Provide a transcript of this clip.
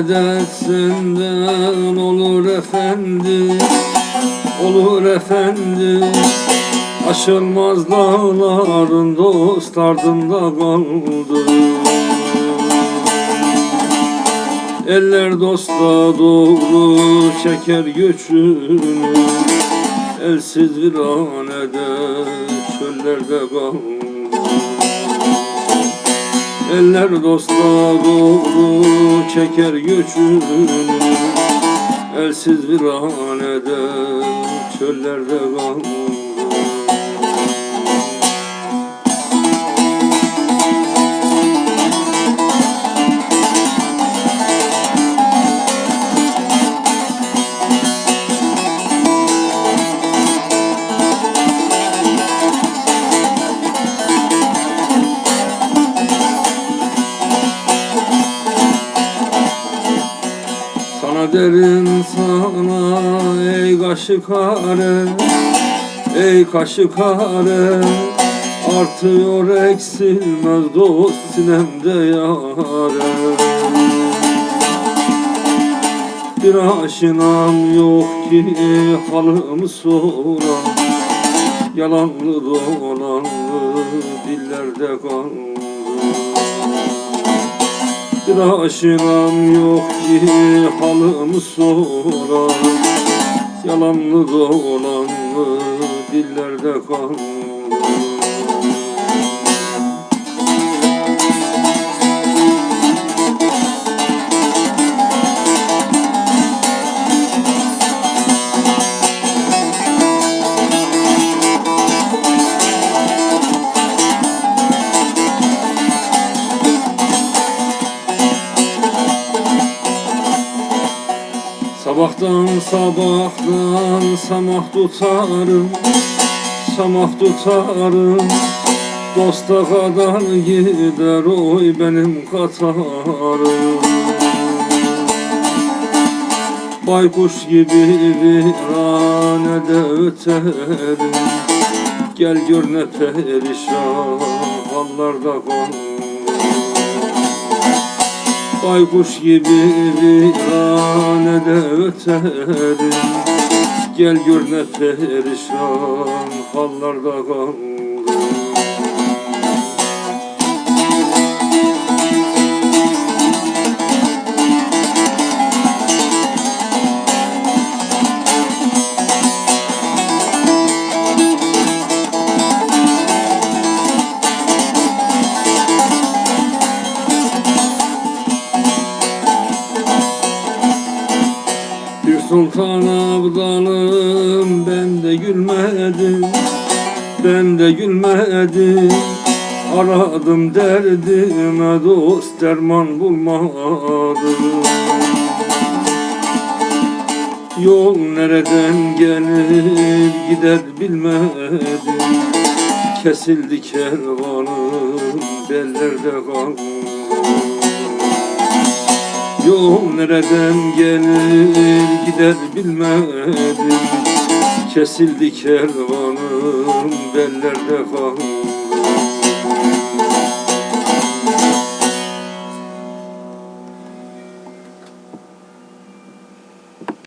medet olur efendi Olur efendi Aşılmaz dağların dost ardında kaldı. Eller dosta doğru çeker göçünü Elsiz viranede çöllerde kaldı Eller dosta doğru çeker göçünü Elsiz viranede çöllerde kaldı derim sana ey kaşı kare Ey kaşı kare Artıyor eksilmez dost sinemde yare Bir aşinam yok ki halımı soran Yalanlı dolanlı dillerde kaldı bir aşinam yok ki halımı soran Yalanlı dolanlı dillerde kaldı Sabahtan sabahtan samah tutarım Samah tutarım. Dosta kadar gider oy benim katarım. Baykuş gibi viranede öterim. Gel gör ne perişan hallarda kaldım Baykuş gibi viranede öterim. Gel gör ne perişan hallarda kaldım sultan abdalım ben de gülmedim Ben de gülmedim. Aradım derdime dost derman bulmadım. Yol nereden gelir gider bilmedim. Kesildi kervanım bellerde kaldı Yol nereden gelir gider bilmedim. Kesildi kervanım bellerde kaldı